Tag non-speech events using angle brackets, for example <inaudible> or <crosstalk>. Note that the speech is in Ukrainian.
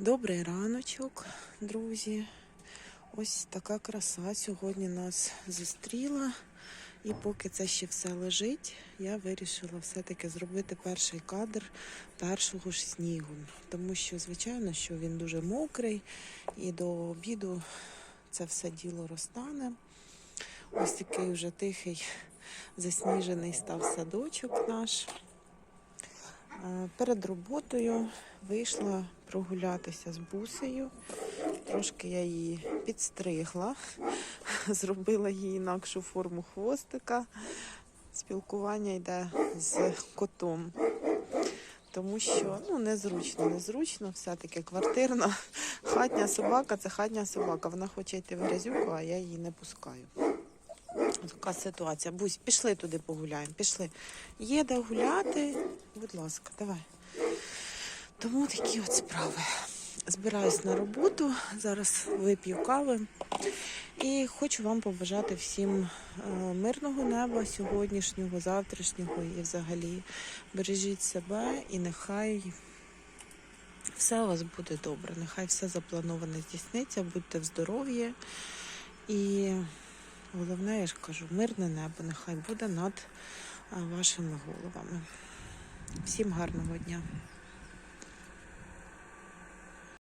Добрий раночок, друзі. Ось така краса сьогодні нас зустріла. І поки це ще все лежить, я вирішила все-таки зробити перший кадр першого ж снігу. Тому що, звичайно, що він дуже мокрий, і до обіду це все діло розтане. Ось такий вже тихий, засніжений став садочок наш. Е, Перед роботою вийшла прогулятися з бусею. Трошки я її підстригла, <laughs> зробила їй інакшу форму хвостика. Спілкування йде з котом. Тому що ну, незручно, незручно, все-таки квартирна. <laughs> Хатня собака це хатня собака. Вона хоче йти в грязюку, а я її не пускаю. Така ситуація. Бусь, пішли туди погуляємо. Пішли. Є де гуляти. Будь ласка, давай. Тому такі от справи. Збираюсь на роботу, зараз вип'ю кави. І хочу вам побажати всім е, мирного неба сьогоднішнього, завтрашнього і взагалі. Бережіть себе і нехай все у вас буде добре. Нехай все заплановане здійсниться, будьте в здоров'ї. І головне, я ж кажу, мирне небо нехай буде над вашими головами. Всім гарного дня!